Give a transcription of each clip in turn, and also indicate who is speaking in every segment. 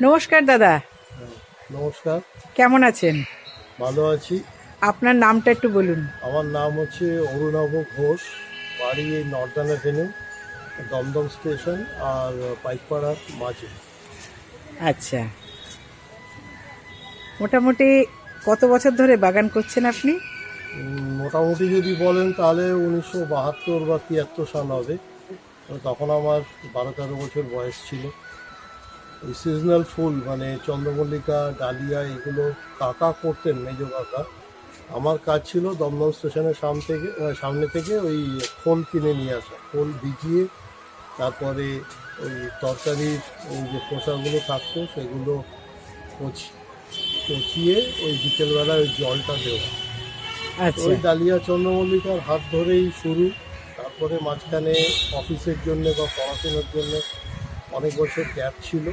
Speaker 1: নমস্কার দাদা।
Speaker 2: নমস্কার।
Speaker 1: কেমন আছেন?
Speaker 2: ভালো আছি।
Speaker 1: আপনার নামটা একটু বলুন।
Speaker 2: আমার নাম হচ্ছে অরুণাভ ঘোষ বাড়ি এই নর্দার্ন এভিনিউ দমদম স্টেশন আর পাইকপাড়ার মাঝে।
Speaker 1: আচ্ছা। মোটামুটি কত বছর ধরে বাগান করছেন আপনি?
Speaker 2: মোটামুটি যদি বলেন তাহলে উনিশশো বাহাত্তর বা তিয়াত্তর সাল হবে। তখন আমার বারো তেরো বছর বয়স ছিল। এই সিজনাল ফুল মানে চন্দ্রমল্লিকা ডালিয়া এগুলো কাকা করতেন মেজো কাকা। আমার কাজ ছিল দমদম স্টেশনের সামনে থেকে সামনে থেকে ওই খোল কিনে নিয়ে আসা খোল ভিজিয়ে তারপরে ওই তরকারির ওই যে খোসাগুলো থাকতো সেগুলো পচি- পচিয়ে ওই বিকেলবেলা ওই জলটা দেওয়া।
Speaker 1: আচ্ছা।
Speaker 2: ওই ডালিয়া চন্দ্রমল্লিকার হাত ধরেই শুরু। তারপরে মাঝখানে অফিসের জন্য বা পড়াশোনার জন্য অনেক বছর গ্যাপ ছিল।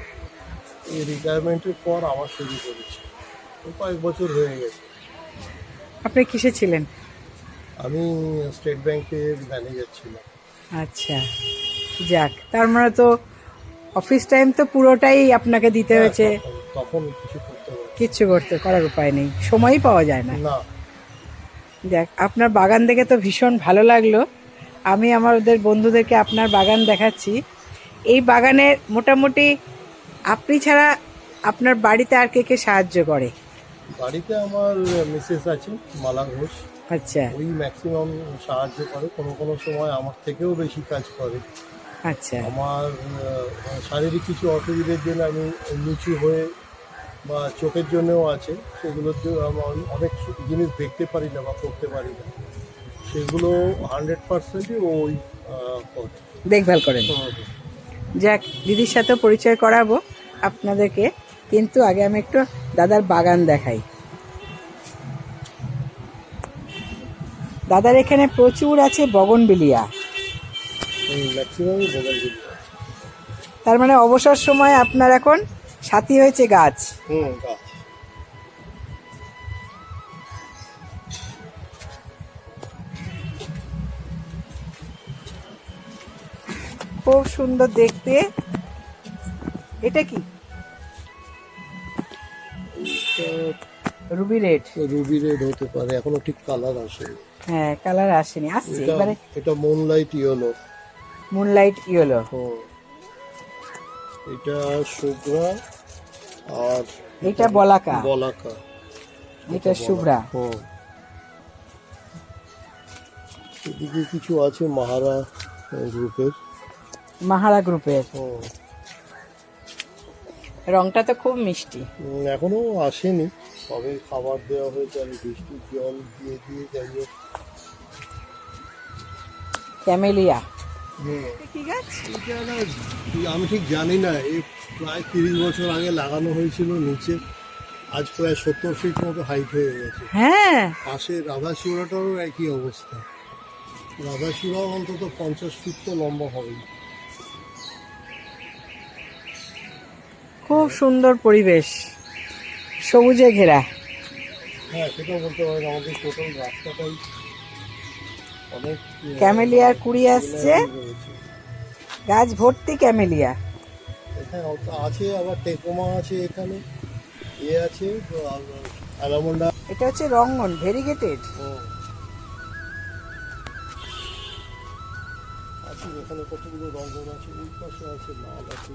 Speaker 2: এই রিটায়ারমেন্টের পর আবার শুরু করেছি। কয়েক বছর হয়ে গেছে।
Speaker 1: আপনি কিসে ছিলেন?
Speaker 2: আমি স্টেট ব্যাংকের ম্যানেজার ছিলাম।
Speaker 1: আচ্ছা যাক তার মানে তো অফিস টাইম তো পুরোটাই আপনাকে দিতে হয়েছে।
Speaker 2: হ্যাঁ, তখন- তখন কিছু করতে
Speaker 1: কিচ্ছু করতে করার উপায় নেই। সময়ই পাওয়া যায় না।
Speaker 2: না।
Speaker 1: যাক আপনার বাগান দেখে তো ভীষণ ভালো লাগল। আমি আমাদের বন্ধুদেরকে আপনার বাগান দেখাচ্ছি। এই বাগানে মোটামুটি আপনি ছাড়া আপনার বাড়িতে আর কে কে সাহায্য করে?
Speaker 2: বাড়িতে আমার মিসেস আছে মালা ঘোষ।
Speaker 1: আচ্ছা।
Speaker 2: ওই ম্যাক্সিমাম সাহায্য করে কোনো কোনো সময় আমার থেকেও বেশি কাজ করে।
Speaker 1: আচ্ছা।
Speaker 2: আমার শারীরিক কিছু অসুবিধার জন্য আমি নিচু হয়ে বা চোখের জন্যও আছে সেগুলোর জন্য আমার অনেক জিনিস দেখতে পারি না বা করতে পারি না। সেগুলো হান্ড্রেড পার্সেন্টই ওই
Speaker 1: দেখভাল করেন। যাক দিদির সাথে পরিচয় করাবো। আপনাদেরকে কিন্তু আগে আমি একটু দাদার বাগান দেখাই। দাদার এখানে প্রচুর আছে বগনবিলিয়া তার মানে অবসর সময় আপনার এখন সাথী হয়েছে গাছ। খুব সুন্দর দেখতে। এটা কি? রুবি রেড
Speaker 2: রুবি রেড হতে পারে এখনও ঠিক কালার আসে
Speaker 1: হ্যাঁ কালার আসেনি আসছে
Speaker 2: এটা
Speaker 1: এবারে
Speaker 2: এটা মুনলাইট ইয়েলো
Speaker 1: মুনলাইট ইয়েলো
Speaker 2: এটা শুভ্রা আর
Speaker 1: এটা বলাকা।
Speaker 2: বলাকা।
Speaker 1: এটা শুভ্রা।
Speaker 2: এদিকে কিছু আছে মাহারা গ্রুপের।
Speaker 1: মাহারা গ্রুপের। রংটা তো খুব মিষ্টি।
Speaker 2: এখনও আসেনি। সবে খাবার দেওয়া হয়েছে আমি বৃষ্টির জল দিয়ে দিয়ে যাই হোক।
Speaker 1: ক্যামেলিয়া।
Speaker 2: আমি ঠিক জানি না এই প্রায় তিরিশ বছর আগে লাগানো হয়েছিল নিচে। আজ প্রায় সত্তর ফিট মতো হাইট হয়ে গেছে।
Speaker 1: হ্যাঁ।
Speaker 2: পাশে রাধা রাধাচূড়াটারও একই অবস্থা। রাধা রাধাচূড়াও অন্তত পঞ্চাশ ফিট তো লম্বা হবেই।
Speaker 1: খুব সুন্দর পরিবেশ। সবুজে ঘেরা।
Speaker 2: হ্যাঁ
Speaker 1: ক্যামেলিয়ার কুড়ি আসছে। গাছ। ভর্তি ক্যামেলিয়া।
Speaker 2: আছে আবার টেকোমা আছে এখানে এ আছে অ্যালামন্ডা।
Speaker 1: এটা হচ্ছে রঙ্গন ভেরিগেটেড।
Speaker 2: আছে এখানে কতগুলো রঙ আছে ওই পাশে আছে লাল আছে।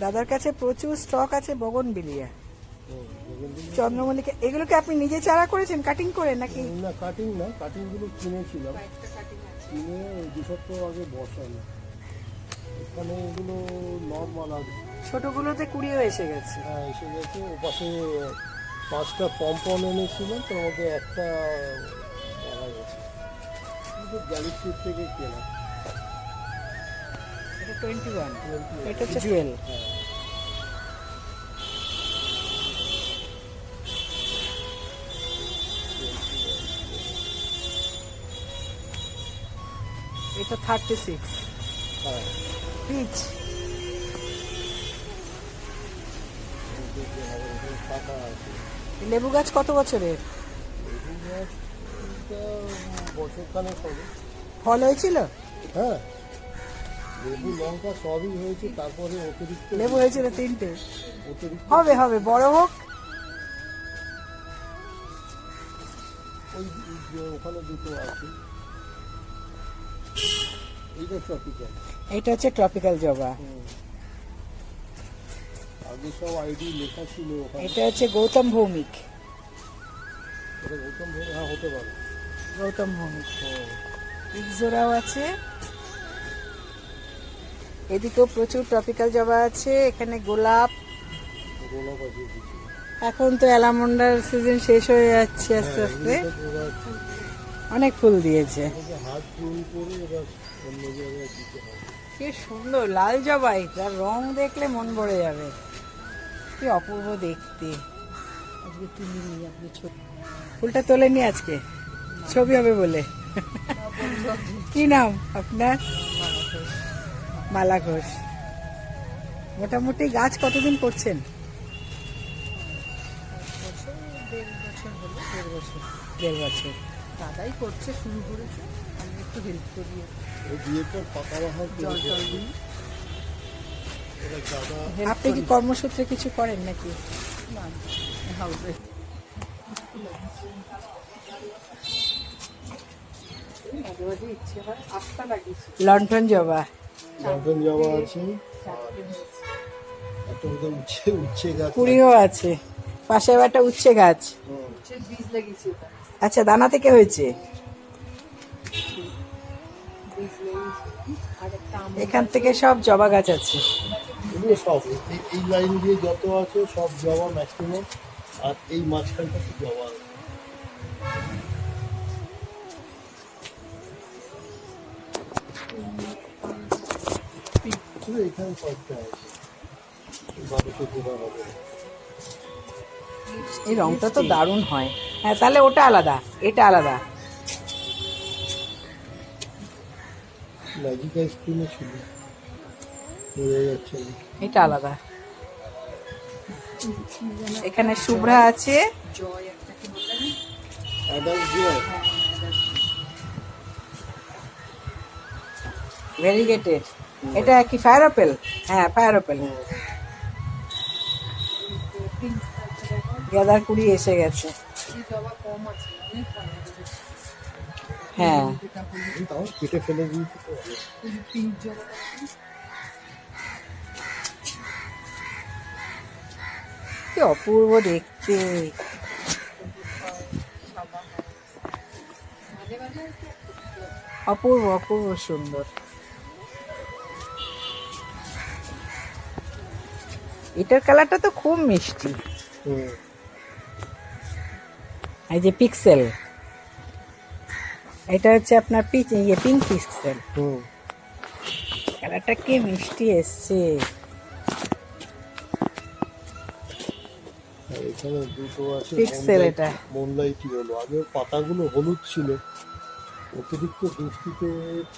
Speaker 1: দাদার কাছে প্রচুর স্টক আছে বগন বিলিয়া। চন্দ্রমল্লিকা এগুলোকে আপনি নিজে চারা করেছেন? কাটিং করে নাকি?
Speaker 2: না কাটিং না কাটিংগুলো কিনেছিলাম। কিনে দু সপ্তাহ আগে বসানো। এখানে এগুলো নর্মাল আছে
Speaker 1: ছোটগুলোতে কুড়িও এসে গেছে।
Speaker 2: হ্যাঁ এসে গেছে। ও পাশে পাঁচটা পম্পম এনেছিলাম তার মধ্যে একটা মারা গেছে। গ্যালিক্সির থেকে কেনা।
Speaker 1: টোয়েন্টি ওয়ান এটা হচ্ছে জুয়েল এটা থার্টি সিক্স
Speaker 2: হ্যাঁ
Speaker 1: পিচ লেবু গাছ কত বছরের? ফল হয়েছিল?
Speaker 2: হ্যাঁ। লেবু লঙ্কা সবই হয়েছে তারপরে অতিরিক্ত
Speaker 1: লেবু হয়েছিল তিনটে।
Speaker 2: অতিরিক্ত
Speaker 1: হবে হবে বড় হোক।
Speaker 2: ওই ওখানে দুটো আছে। এইটা ট্রপিক্যাল
Speaker 1: এটা হচ্ছে ট্রপিক্যাল জবা।
Speaker 2: আগে সব আইডি লেখা ছিল ওখানে।
Speaker 1: এটা হচ্ছে গৌতম ভৌমিক।
Speaker 2: গৌতম ভোগ হ্যাঁ হতে পারে।
Speaker 1: গৌতম ভৌমিক। আছে। এদিকেও প্রচুর ট্রপিক্যাল জবা আছে এখানে গোলাপ। এখন তো অ্যালামন্ডার সিজন শেষ হয়ে যাচ্ছে আস্তে আস্তে। অনেক ফুল দিয়েছে। কি সুন্দর লাল জবাই তার রং দেখলে মন ভরে যাবে। কি অপূর্ব দেখতে। আজকে তুলিনি আপনি ফুলটা তোলেনি আজকে? ছবি হবে বলে। কি নাম আপনার? মালা ঘোষ মোটামুটি গাছ কতদিন করছেন? দেড় বছর।
Speaker 3: দাদাই করছে শুরু করেছে। আমি একটু হেল্প করি।
Speaker 1: আপনি কি কর্মসূত্রে কিছু করেন নাকি?
Speaker 3: না হাউসে মাঝে মাঝে ইচ্ছে হয় আটটা
Speaker 1: লন্ঠন জবা।
Speaker 2: যাওয়া আছে। একটা ওদের উচ্ছে উচ্ছে গাছ
Speaker 1: কুড়িও আছে। পাশে একটা উচ্ছে গাছ। আচ্ছা দানা থেকে হয়েছে?
Speaker 3: বীজ লাগিয়েছি। আর একটা আম
Speaker 1: এখান থেকে সব জবা গাছ আছে।
Speaker 2: এগুলো সব এই- লাইন দিয়ে যত আছে সব জবা ম্যাক্সিমাম আর এই মাঝখানটা জবা আছে। এখানে কয়েকটা আছে। বাড়িতে দেওয়া হবে।
Speaker 1: এই রংটা তো দারুণ হয়। হ্যাঁ তাহলে ওটা আলাদা এটা আলাদা।
Speaker 2: ম্যাজিক আইসক্রিমও ছিল বোঝা যাচ্ছে না।
Speaker 1: এটা আলাদা। এখানে শুভ্রা আছে। ভেরিগেটেড এটা কি ফায়ার অপেল হ্যাঁ ফায়ার
Speaker 3: কালারটা
Speaker 1: গাদার কুড়ি এসে গেছে। হ্যাঁ। কি অপূর্ব দেখতে। অপূর্ব অপূর্ব সুন্দর। এটার কালারটা তো খুব মিষ্টি।
Speaker 2: হুম
Speaker 1: এই যে পিক্সেল। এটা হচ্ছে আপনার পিচ ইয়ে পিঙ্ক পিক্সেল
Speaker 2: হুম।
Speaker 1: কালারটা কি মিষ্টি এসছে।
Speaker 2: এখানে দুটো আছে।
Speaker 1: Pixel এটা।
Speaker 2: মোনলাইটি হলো আগে পাতাগুলো হলুদ ছিল। অতিরিক্ত বৃষ্টিতে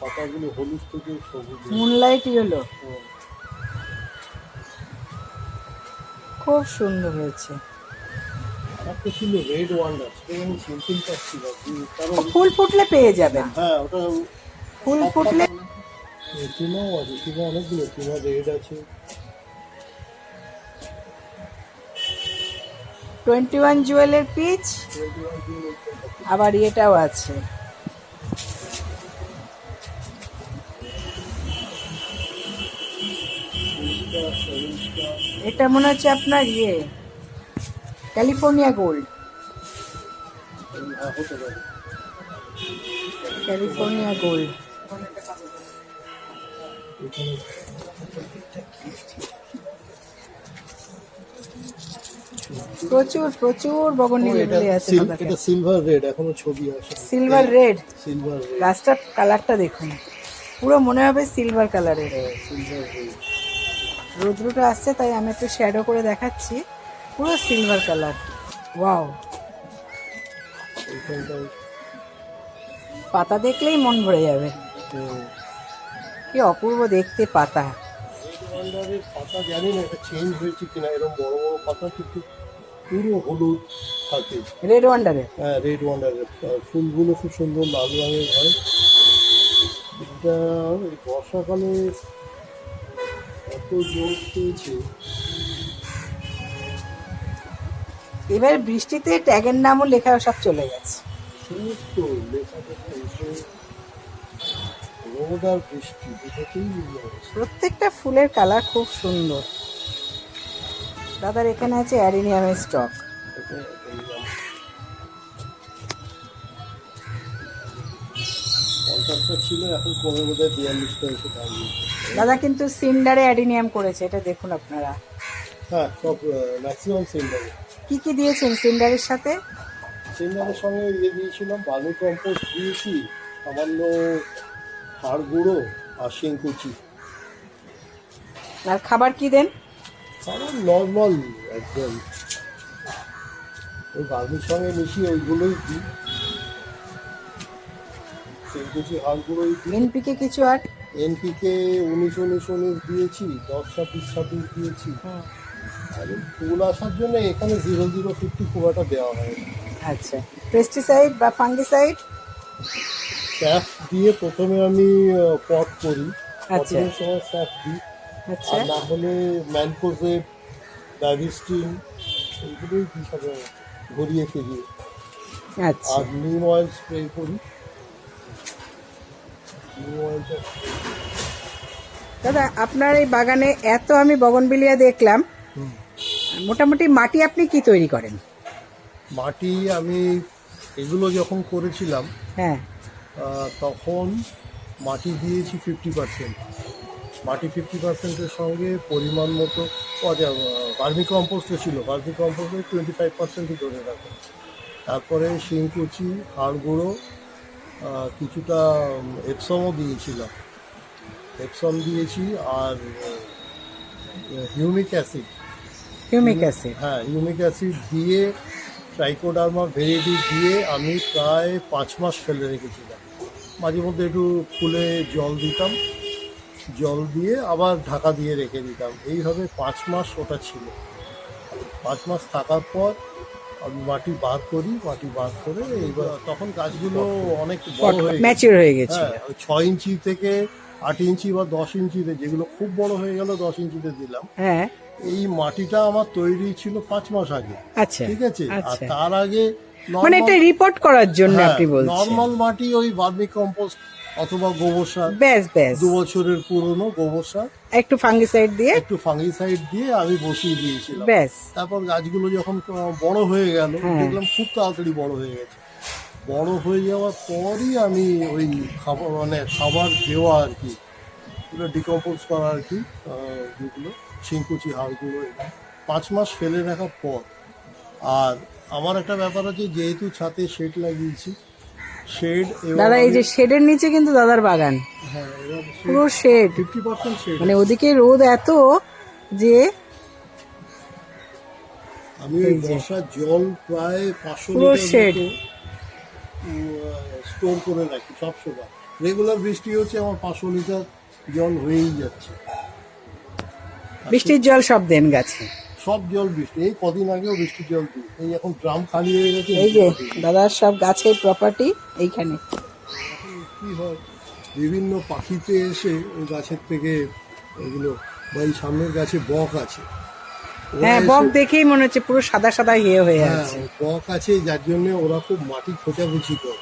Speaker 2: পাতাগুলো হলুদ থেকে সবুজ হয়ে
Speaker 1: মুনলাইট হলো খুব সুন্দর হয়েছে।
Speaker 2: আর একটা ছিল রেড ওয়ান্ডার সেটা আমি চিনতেই পারছি না কারণ
Speaker 1: ফুল ফুটলে পেয়ে যাবেন।
Speaker 2: হ্যাঁ ওটা
Speaker 1: ফুল ফুটলে
Speaker 2: টিমাও আছে টিমা অনেকগুলো টিমা রেড আছে।
Speaker 1: টোয়েন্টি ওয়ান জুয়েলের পিচ আবার এটাও আছে। এটা মনে হচ্ছে আপনার ইয়ে ক্যালিফোর্নিয়া গোল্ড। California gold. প্রচুর প্রচুর বগনি আছে
Speaker 2: এটা সিলভার রেড এখনও ছবি আসে
Speaker 1: সিলভার রেড
Speaker 2: সিলভার
Speaker 1: গাছটার কালারটা দেখুন। পুরো মনে হবে সিলভার কালারের
Speaker 2: সিলভার রেড
Speaker 1: রৌদ্রটা আসছে তাই আমি একটু শ্যাডো করে দেখাচ্ছি। পুরো সিলভার কালার ওয়াও পাতা দেখলেই মন ভরে যাবে। কি অপূর্ব দেখতে পাতা।
Speaker 2: পাতা জানি না এটা চেঞ্জ হয়েছে কিনা এরকম বড় বড় পাতা কিন্তু পুরো হলুদ থাকে।
Speaker 1: রেড ওয়ান্ডারে
Speaker 2: হ্যাঁ রেড ফুলগুলো খুব সুন্দর লাল রঙের হয়। এটা বর্ষাকালে
Speaker 1: এবার বৃষ্টিতে ট্যাগের নামও লেখা সব চলে গেছে।
Speaker 2: সমস্ত লেখাপড়া রোদ আর বৃষ্টি দুটোতেই
Speaker 1: প্রত্যেকটা ফুলের কালার খুব সুন্দর। দাদার এখানে আছে অ্যারিনিয়ামের স্টক।
Speaker 2: পঞ্চাশটা ছিল এখন কমে বোধ হয় বিয়াল্লিশটা এসে দাঁড়িয়েছে।
Speaker 1: দাদা কিন্তু সিন্ডারে অ্যাডিনিয়াম করেছে এটা দেখুন আপনারা।
Speaker 2: হ্যাঁ সব ম্যাক্সিমাম সিন্ডারে।
Speaker 1: কি কি দিয়েছেন সিন্ডারের সাথে?
Speaker 2: সিন্ডারের সঙ্গে ইয়ে দিয়েছিলাম বালু কম্পোস্ট দিয়েছি সামান্য হাড় গুঁড়ো আর শিংকুচি।
Speaker 1: আর খাবার কি দেন?
Speaker 2: আমার নর্মাল একদম। ওই বালুর সঙ্গে মিশিয়ে ওইগুলোই দিই। শিংকুচি হাড় গুঁড়োই দিই।
Speaker 1: এনপিকে কিছু আর?
Speaker 2: এনপিকে উনিশ উনিশ উনিশ দিয়েছি দশ ছাব্বিশ ছাব্বিশ দিয়েছি। আর ফুল আসার জন্য এখানে জিরো জিরো ফিফটি খুব একটা দেওয়া হয়
Speaker 1: আচ্ছা। পেস্টিসাইড বা ফাঙ্গিসাইড
Speaker 2: স্যাফ দিয়ে প্রথমে আমি পট করি।
Speaker 1: আচ্ছা।
Speaker 2: পটের সময় স্যাফ দিই।
Speaker 1: আচ্ছা।
Speaker 2: আর না হলে ম্যানকোজেব ব্যাভিস্টিন এইগুলোই দিই সাধারণত ঘুরিয়ে ফিরিয়ে।
Speaker 1: আচ্ছা।
Speaker 2: আর নিম অয়েল স্প্রে করি।
Speaker 1: দাদা আপনার এই বাগানে এত আমি বগনবিলিয়া দেখলাম। মোটামুটি মাটি আপনি কি তৈরি করেন?
Speaker 2: মাটি আমি এগুলো যখন করেছিলাম
Speaker 1: হ্যাঁ।
Speaker 2: তখন মাটি দিয়েছি ফিফটি পার্সেন্ট মাটি ফিফটি পার্সেন্টের সঙ্গে পরিমাণ মতো ভার্মি কম্পোস্টও ছিল। ভার্মি কম্পোস্টে টোয়েন্টি ফাইভ পার্সেন্টই ধরে রাখো। তারপরে শিংকুচি হাড় গুঁড়ো কিছুটা এপসমও দিয়েছিলাম এপসম দিয়েছি আর হিউমিক অ্যাসিড
Speaker 1: হিউমিক অ্যাসিড
Speaker 2: হ্যাঁ হিউমিক অ্যাসিড দিয়ে ট্রাইকোডার্মা ভেরিয়েটি দিয়ে আমি প্রায় পাঁচ মাস ফেলে রেখেছিলাম। মাঝে মধ্যে একটু ফুলে জল দিতাম। জল দিয়ে আবার ঢাকা দিয়ে রেখে দিতাম। এইভাবে পাঁচ মাস ওটা ছিল। পাঁচ মাস থাকার পর আমি মাটি বার করি মাটি বার করে এইবার তখন গাছগুলো অনেক বড় হয়ে গেছে।
Speaker 1: ম্যাচিউর হয়ে গেছে।
Speaker 2: হ্যাঁ ছয় ইঞ্চি থেকে আট ইঞ্চি বা দশ ইঞ্চিতে যেগুলো খুব বড় হয়ে গেল দশ ইঞ্চিতে দিলাম।
Speaker 1: হ্যাঁ।
Speaker 2: এই মাটিটা আমার তৈরি ছিল পাঁচ মাস আগে।
Speaker 1: আচ্ছা
Speaker 2: ঠিক আছে? আর
Speaker 1: আচ্ছা।
Speaker 2: তার আগে
Speaker 1: মানে এটা রিপোর্ট করার জন্য আপনি বলছেন।
Speaker 2: নর্মাল মাটি ওই বার্মি কম্পোস্ট অথবা গোবর সার।
Speaker 1: ব্যাস ব্যাস।
Speaker 2: দু বছরের পুরনো গোবর সার।
Speaker 1: একটু ফাঙ্গিসাইড দিয়ে।
Speaker 2: একটু ফাঙ্গিসাইড দিয়ে আমি বসিয়ে দিয়েছিলাম।
Speaker 1: ব্যাস।
Speaker 2: তারপর গাছগুলো যখন বড় হয়ে গেল
Speaker 1: হ্যাঁ।
Speaker 2: দেখলাম খুব তাড়াতাড়ি বড় হয়ে গেছে। বড় হয়ে যাওয়ার পরই আমি ওই খাবার মানে খাবার দেওয়া আর কি এগুলো ডিকম্পোজ করা আর কি যেগুলো শিংকুচি হাড়গুলো পাঁচ মাস ফেলে রাখার পর। আর আমার একটা ব্যাপার আছে যেহেতু ছাতে শেড লাগিয়েছি শেড
Speaker 1: দাদা এই যে শেডের নিচে কিন্তু দাদার বাগান।
Speaker 2: হ্যাঁ
Speaker 1: পুরো শেড।
Speaker 2: শেড
Speaker 1: মানে ওদিকে রোদ এত যে
Speaker 2: আমি বর্ষার জল প্রায় পাঁচশো
Speaker 1: পুরো
Speaker 2: লিটার স্টোর করে রাখি সবসময় রেগুলার বৃষ্টি হচ্ছে আমার পাঁচশো লিটার জল হয়েই যাচ্ছে।
Speaker 1: বৃষ্টির জল সব দেন গাছে।
Speaker 2: সব জল বৃষ্টি এই কদিন আগেও বৃষ্টির জল দিই এই এখন ড্রাম খালি হয়ে গেছে
Speaker 1: এই যে দাদার সব গাছের প্রপার্টি এইখানে।
Speaker 2: কি হয়? বিভিন্ন পাখিতে এসে ওই গাছের থেকে এগুলো বা এই সামনের গাছে বক আছে।
Speaker 1: হ্যাঁ বক দেখেই মনে হচ্ছে পুরো সাদা সাদা ইয়ে হয়ে
Speaker 2: হ্যাঁ
Speaker 1: আছে।
Speaker 2: বক আছে যার জন্য ওরা খুব মাটি খোঁচাখুচি করে।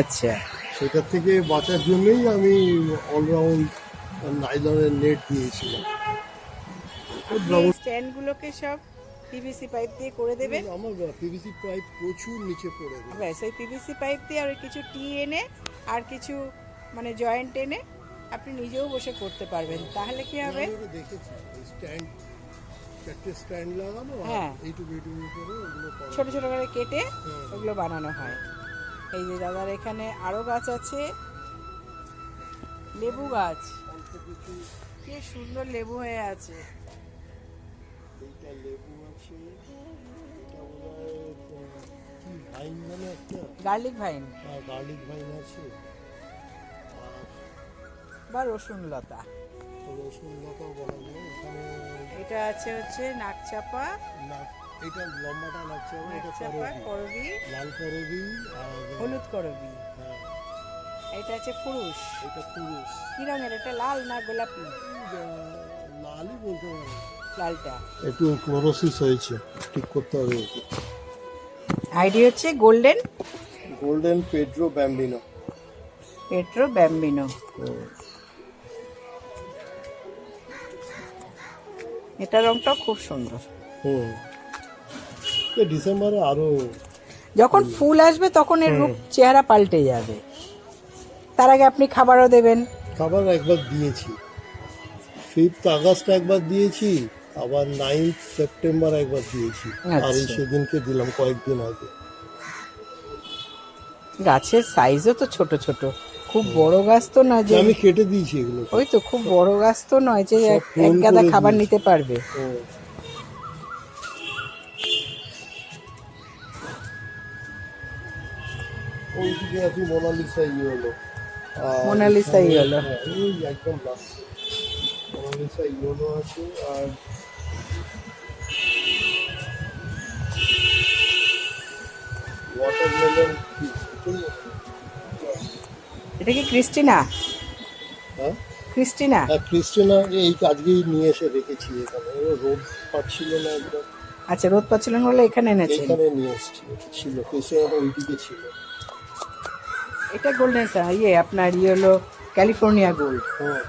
Speaker 1: আচ্ছা।
Speaker 2: সেটার থেকে বাঁচার জন্যই আমি অলরাউন্ড নাইলনের নেট দিয়েছিলাম।
Speaker 1: স্ট্যান্ডগুলোকে সব পিভিসি পাইপ দিয়ে করে দেবে।
Speaker 2: আমার পিভিসি পাইপ প্রচুর নিচে পড়ে গেছে।
Speaker 1: ব্যাস ওই পিভিসি পাইপ দিয়ে আর কিছু টি এনে আর কিছু মানে জয়েন্ট এনে আপনি নিজেও বসে করতে পারবেন। তাহলে কি হবে?
Speaker 2: দেখেছি। স্ট্যান্ড চারটে স্ট্যান্ড লাগানো
Speaker 1: হ্যাঁ।
Speaker 2: এইটুকু এইটুকু করে ওগুলো
Speaker 1: ছোট ছোট করে কেটে ওগুলো বানানো হয়। এই যে দাদার এখানে আরও গাছ আছে। লেবু গাছ। কি সুন্দর লেবু হয়ে আছে।
Speaker 2: এইটা লেবু আছে এটা কি ভাইন মানে একটা
Speaker 1: গার্লিক ভাইন।
Speaker 2: গার্লিক ভাইন আছে আর
Speaker 1: বা রসুন লতা
Speaker 2: রসুন লতাও বলা যায় এখানে
Speaker 1: এটা আছে হচ্ছে নাকচাপা
Speaker 2: এটা লম্বাটা আমার এটা করবি।
Speaker 1: করবি
Speaker 2: লাল করবি আর
Speaker 1: হলুদ করবি।
Speaker 2: হ্যাঁ,
Speaker 1: এটা আছে পুরুষ।
Speaker 2: এটা পুরুষ।
Speaker 1: কি রঙের? এটা লাল না গোলাপি?
Speaker 2: লালই বলতে পারে।
Speaker 1: লালটা।
Speaker 2: একটু ক্লোরোসিস হয়েছে ঠিক করতে হবে
Speaker 1: আইডি হচ্ছে golden
Speaker 2: golden Pedro Bambino
Speaker 1: Petro Bambino এটা রংটাও খুব সুন্দর।
Speaker 2: হুম। ডিসেম্বরে আরও
Speaker 1: যখন ফুল আসবে তখন এর রূপ চেহারা পাল্টে যাবে। তার আগে আপনি খাবারও দেবেন।
Speaker 2: খাবার একবার দিয়েছি। ফিফথ আগস্ট একবার দিয়েছি। আবার নাইন্থ সেপ্টেম্বর একবার দিয়েছি। আর এই
Speaker 1: আচ্ছা।
Speaker 2: সেদিনকে দিলাম কয়েকদিন আগে।
Speaker 1: গাছের সাইজও তো ছোট ছোট। খুব বড় গাছ তো না যে
Speaker 2: আমি কেটে দিয়েছি এগুলো।
Speaker 1: ওই তো খুব বড় গাছ তো নয় যে এক- গাদা খাবার নিতে পারবে।
Speaker 2: ওইদিকে আছে মোনালিসা ইয়ে হলো। আর
Speaker 1: মোনালিসা ইয়েলো।
Speaker 2: এই একদম last এ। মোনালিসা ইয়েলো আছে আর ওয়াটারমেলন
Speaker 1: এটা কি ক্রিস্টিনা
Speaker 2: হ্যাঁ?
Speaker 1: ক্রিস্টিনা
Speaker 2: আর ক্রিস্টিনা এই আজকেই নিয়ে এসে রেখেছি এখানে। রোদ পাচ্ছিল না একদম।
Speaker 1: আচ্ছা রোদ পাচ্ছিলেন বলে এখানে এনেছেন?
Speaker 2: এখানে নিয়ে এসেছি ছিল। ক্রিস্টিনাটা ওইদিকে ছিল।
Speaker 1: এটা গোল্ডেন ইয়ে আপনার ইয়ে হলো ক্যালিফোর্নিয়া গোল্ড
Speaker 2: হ্যাঁ।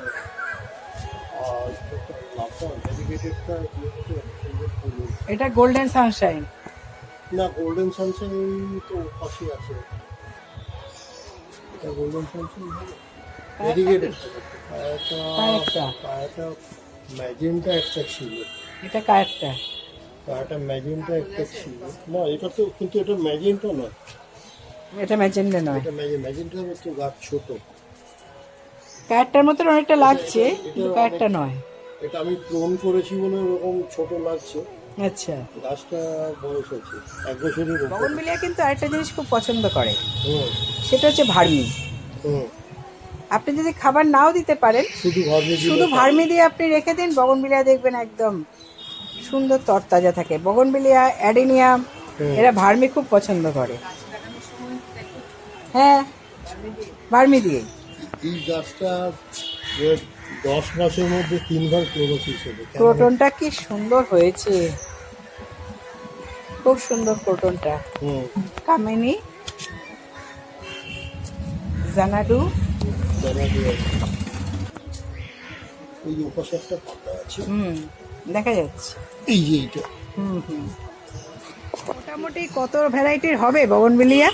Speaker 1: এটা গোল্ডেন সানশাইন
Speaker 2: না গোল্ডেন সানশাইন তো পাশে আছে। এটা গোল্ডেন সানশাইন
Speaker 1: কায়েরটা।
Speaker 2: পায়াটা পায়াটা ম্যাজেন্টা একটা ছিল।
Speaker 1: এটা কায়েরটা।
Speaker 2: পায়াটা ম্যাজেন্টা একটা ছিল। না এটা তো কিন্তু এটা ম্যাজেন্টা নয়।
Speaker 1: এটা ম্যাজেন্ডা নয়।
Speaker 2: এটা ম্যাজেন্টা হচ্ছে গাছ ছোট।
Speaker 1: কায়েরটার মতন অনেকটা লাগছে কিন্তু কায়েরটা নয়।
Speaker 2: এটা আমি ক্লোন করেছি বলে ওরকম ছোট লাগছে।
Speaker 1: আচ্ছা।
Speaker 2: গাছটা বয়স আছে এক বছরের উপর।
Speaker 1: বগনবিলিয়া কিন্তু আরেকটা জিনিস খুব পছন্দ করে। সেটা হচ্ছে ভার্মি।
Speaker 2: হুম।
Speaker 1: আপনি যদি খাবার নাও দিতে পারেন
Speaker 2: শুধু ভাবলে
Speaker 1: শুধু ভার্মি দিয়ে আপনি রেখে দিন বগনবিলিয়া দেখবেন একদম সুন্দর তরতাজা থাকে। বগনবিলিয়া অ্যাডিনিয়াম
Speaker 2: হুম।
Speaker 1: এরা ভার্মি খুব পছন্দ করে। হ্যাঁ ভার্মি দিয়ে।
Speaker 2: এই গাছটা দশ মাসের মধ্যে তিনবার ক্লোরোসিস হবে?
Speaker 1: ক্রোটনটা কি সুন্দর হয়েছে। খুব সুন্দর ক্রোটনটা
Speaker 2: হুম।
Speaker 1: কামিনী জানাডু।
Speaker 2: জানা ওই একটা পাতা আছে।
Speaker 1: হুম দেখা যাচ্ছে।
Speaker 2: এই যে এইটা।
Speaker 1: হুম হুম। মোটামুটি কত ভ্যারাইটির হবে বগনবিলিয়া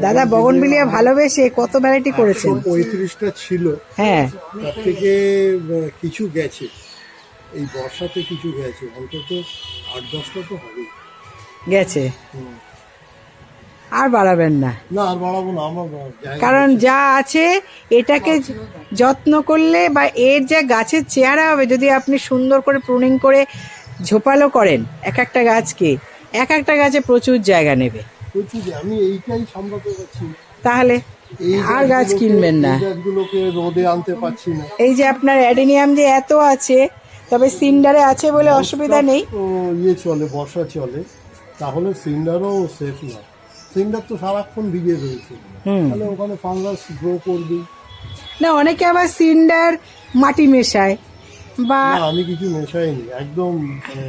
Speaker 1: দাদা বগনবিলিয়া ভালোবেসে কত ভ্যারাইটি করেছেন?
Speaker 2: পঁয়ত্রিশটা ছিল।
Speaker 1: হ্যাঁ।
Speaker 2: তার থেকে কিছু গেছে। এই বর্ষাতে কিছু গেছে। অন্তত আট দশটা তো হবে
Speaker 1: গেছে? আর বাড়াবেন না?
Speaker 2: না আর বাড়াবো না। আমার
Speaker 1: কারণ যা আছে এটাকে যত্ন করলে বা এর যা গাছের চেহারা হবে যদি আপনি সুন্দর করে প্রুনিং করে ঝোপালো করেন এক একটা গাছকে এক একটা গাছে প্রচুর জায়গা নেবে।
Speaker 2: প্রচুর আমি এইটাই সামলাতে পারছি
Speaker 1: তাহলে আর গাছ কিনবেন না।
Speaker 2: গাছগুলোকে রোদে আনতে পারছি না।
Speaker 1: এই যে আপনার অ্যাডিনিয়াম যে এত আছে তবে সিন্ডারে আছে বলে অসুবিধা নেই।
Speaker 2: ইয়ে চলে বর্ষা চলে। তাহলে সিন্ডারও সেফ না। সিন্ডার তো সারাক্ষণ ভিজে রয়েছে। তাহলে ওখানে ফাঙ্গাস গ্রো করবি।
Speaker 1: না অনেকে আবার সিন্ডার মাটি মেশায়। বা
Speaker 2: আমি কিছু মেশাইনি। একদম মানে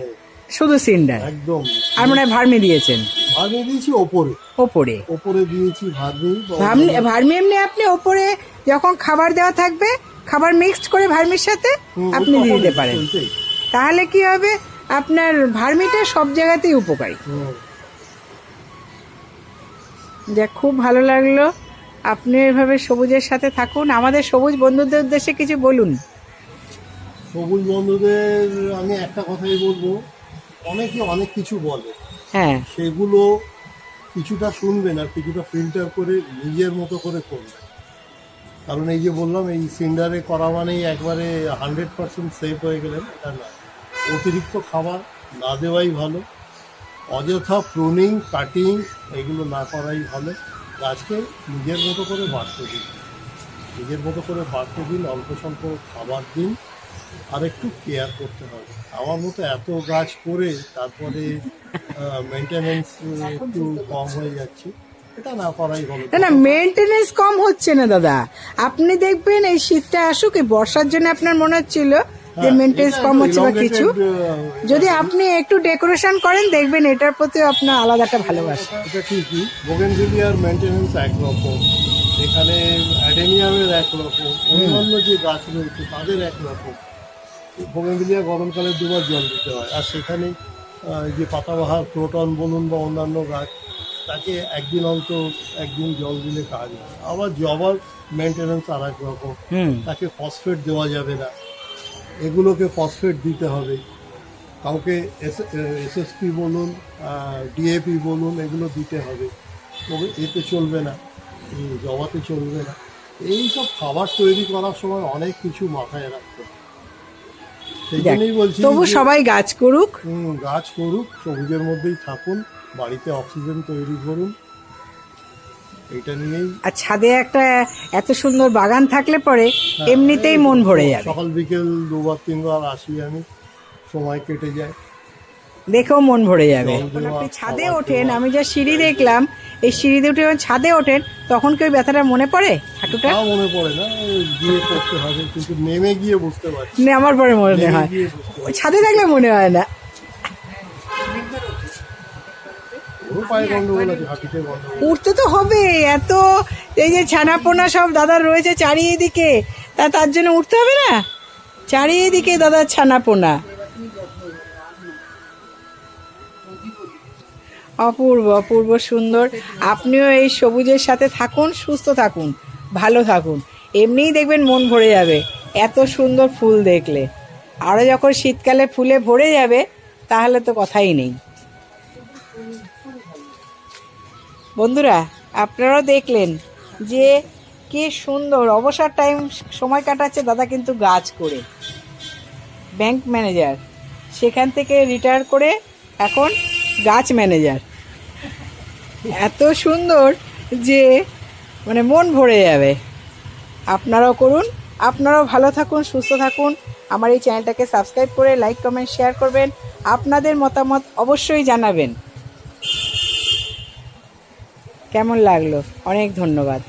Speaker 1: শুধু সিন্ডার
Speaker 2: একদম।
Speaker 1: আর মনে ভার্মি দিয়েছেন।
Speaker 2: ভার্মি দিয়েছি ওপরে।
Speaker 1: ওপরে।
Speaker 2: ওপরে দিয়েছি ভার্মি।
Speaker 1: ভার্মি এমনি আপনি ওপরে যখন খাবার দেওয়া থাকবে খাবার মিক্সড করে ভার্মির সাথে আপনি দিয়ে দিতে পারেন। তাহলে কি হবে? আপনার ভার্মিটা সব জায়গাতেই উপকারী। যা খুব ভালো লাগল। আপনি এভাবে সবুজের সাথে থাকুন। আমাদের সবুজ বন্ধুদের উদ্দেশ্যে কিছু বলুন।
Speaker 2: সবুজ বন্ধুদের আমি একটা কথাই বলব। অনেকে অনেক কিছু বলে।
Speaker 1: হ্যাঁ।
Speaker 2: সেগুলো কিছুটা শুনবেন আর কিছুটা ফিল্টার করে নিজের মতো করে করবেন। কারণ এই যে বললাম এই সিন্ডারে করা মানেই একবারে হান্ড্রেড পার্সেন্ট সেফ হয়ে গেলেন এটা না। অতিরিক্ত খাবার না দেওয়াই ভালো। অযথা প্রুনিং কাটিং এগুলো না করাই ভালো। গাছকে নিজের মতো করে বাড়তে দিন। নিজের মতো করে বাড়তে দিন অল্প স্বল্প খাবার দিন। আর একটু কেয়ার করতে হবে। আমার মতো এত গাছ করে তারপরে মেনটেনেন্স একটু কম হয়ে যাচ্ছে এটা না করাই ভালো।
Speaker 1: না না মেনটেনেন্স কম হচ্ছে না দাদা। আপনি দেখবেন এই শীতটা আসুক এই বর্ষার জন্য আপনার মনে হচ্ছিল যে
Speaker 2: হ্যাঁ,
Speaker 1: মেনটেনেন্স কম হচ্ছে বা কিছু। যদি আপনি একটু ডেকোরেশন করেন দেখবেন এটার প্রতি আপনার আলাদা একটা ভালোবাসা।
Speaker 2: এটা ঠিকই। বোগেনভিলিয়ার মেনটেনেন্স একরকম এখানে অ্যাডেনিয়ামের একরকম অন্যান্য যে গাছ রয়েছে তাদের একরকম। বোগেনভিলিয়া গরমকালে দুবার জল দিতে হয়। আর সেখানে যে পাতাবাহার ক্রোটন বলুন বা অন্যান্য গাছ তাকে একদিন অন্ত একদিন জল দিলে কাজ হয়। আবার জবার মেনটেনেন্স আর এক রকম তাকে ফসফেট দেওয়া যাবে না। এগুলোকে ফসফেট দিতে হবে। কাউকে এস এসএসপি বলুন ডিএপি বলুন এগুলো দিতে হবে। তবে এতে চলবে না। জবাতে চলবে না। এই সব খাবার তৈরি করার সময় অনেক কিছু মাথায় রাখতে
Speaker 1: তবু সবাই গাছ করুক।
Speaker 2: গাছ করুক সবুজের মধ্যেই থাকুন বাড়িতে অক্সিজেন তৈরি করুন। এটা নিয়েই
Speaker 1: আর ছাদে একটা এত সুন্দর বাগান থাকলে পরে এমনিতেই মন ভরে যাবে।
Speaker 2: সকাল বিকেল দুবার তিনবার আসি আমি সময় কেটে যায়।
Speaker 1: দেখেও মন ভরে যাবে। আপনি ছাদে ওঠেন আমি যা সিঁড়ি দেখলাম এই সিঁড়িতে উঠে যখন ছাদে ওঠেন তখন কি ওই ব্যথাটা মনে পড়ে হাঁটুটা?
Speaker 2: মনে পড়ে না গিয়ে করতে হবে কিন্তু নেমে গিয়ে বুঝতে পারছি।
Speaker 1: না আমার পরে মনে হয়।
Speaker 2: গিয়ে বুঝতে
Speaker 1: ওই ছাদে থাকলে মনে হয় না।
Speaker 2: ওরও পায়ে গন্ডগোল আছে হাঁটিতে গন্ডগোল।
Speaker 1: উঠতে তো হবে এত এই যে ছানাপোনা সব দাদার রয়েছে চারিদিকে তা তার জন্য উঠতে হবে না? চারিদিকে দাদার ছানাপোনা। অপূর্ব অপূর্ব সুন্দর। আপনিও এই সবুজের সাথে থাকুন, সুস্থ থাকুন, ভালো থাকুন। এমনিই দেখবেন মন ভরে যাবে, এত সুন্দর ফুল দেখলে। আরও যখন শীতকালে ফুলে ভরে যাবে, তাহলে তো কথাই নেই। বন্ধুরা, আপনারাও দেখলেন যে কি সুন্দর, অবসর টাইম সময় কাটাচ্ছে দাদা কিন্তু গাছ করে। ব্যাংক ম্যানেজার, সেখান থেকে রিটায়ার করে এখন গাছ ম্যানেজার। এত সুন্দর যে মানে মন ভরে যাবে। আপনারাও করুন, আপনারাও ভালো থাকুন, সুস্থ থাকুন। আমার এই চ্যানেলটাকে সাবস্ক্রাইব করে লাইক, কমেন্ট, শেয়ার করবেন। আপনাদের মতামত অবশ্যই জানাবেন। কেমন লাগল? অনেক ধন্যবাদ।